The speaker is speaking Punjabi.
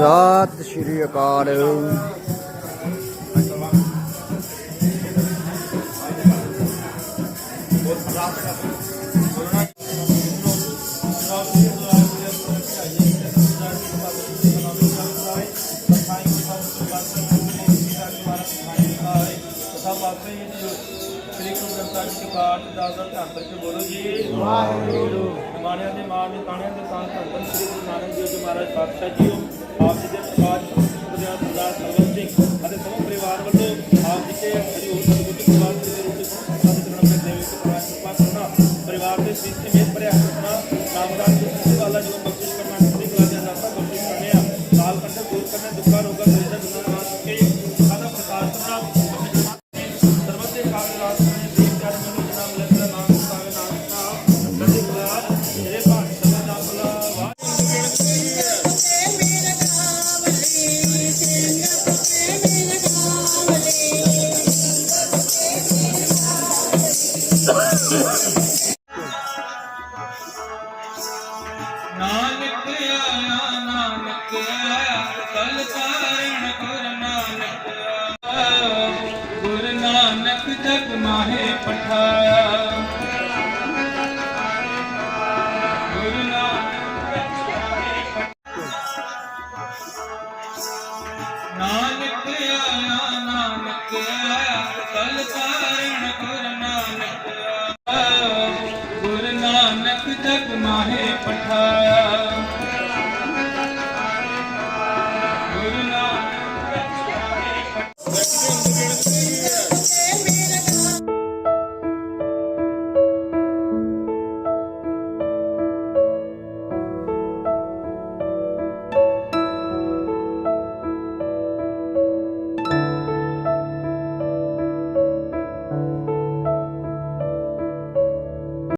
ਸਤਿ ਸ਼੍ਰੀ ਅਕਾਲ ਸ੍ਰੀ ਗੁਰੂ ਗ੍ਰੰਥ ਸਾਹਿਬ ਜੀ ਪਾਠ ਦਾ ਦਾ ਧਿਆਨ ਬੋਲੋ ਜੀ। ਵਾਹਿਗੁਰੂ ਮਾਣਿਆਂ ਦੇ ਮਾਣ ਦੇ ਤਾਣਿਆਂ ਦੇ ਤਾਣ ਧੰਨ ਸ੍ਰੀ ਗੁਰੂ ਨਾਨਕ ਦੇਵ ਜੀ ਮਹਾਰਾਜ ਪਾਤਸ਼ਾਹ ਜੀਓ ਆਪ ਜੀ ਦੇ ਪ੍ਰਕਾਸ਼ ਉਪਦੇਸ਼ ਸਰਦਾਰ ਸਰਵਨ ਸਿੰਘ ਅਤੇ ਸਮੂਹ ਪਰਿਵਾਰ ਵੱਲੋਂ ਆਪ ਜੀ ਕੇ ਹਰੀ ਸਤਿਗੁਰੂ ਦੇ ਪ੍ਰਵਾਸ ਦੇ ਰੂਪ ਵਿੱਚ ਸਾਡੇ ਜਨਮ ਦੇ ਦੇਵੀ ਕਿਰਪਾ ਕਰਨਾ, ਪਰਿਵਾਰ ਦੇ ਸਿਰ ਮੇਰ ਭਰਿਆ ਕਰਨਾ ਨਾਮਦਾਰ ਨਾਨਕ ਆਇਆ ਨਾਨਕ ਆਇਆ ਕਲ ਕਾਰਣ ਗੁਰ ਨਾਨਕ ਆਇਆ। ਗੁਰ ਨਾਨਕ ਜਗ ਮਾਹੇ ਪਠਾਇਆ। ਗੁਰ ਨਾਨਕ ਜਗ ਮਾਹੇ ਪਠਾਇਆ। ਨਾਨਕ ਆਇਆ ਨਾਨਕ ਆਇਆ ਕਲ ਕਾਰਣ ਗੁਰੂ ਨਾਨਕ ਜਗ ਮਾਹੇ ਪਠਾਇਆ।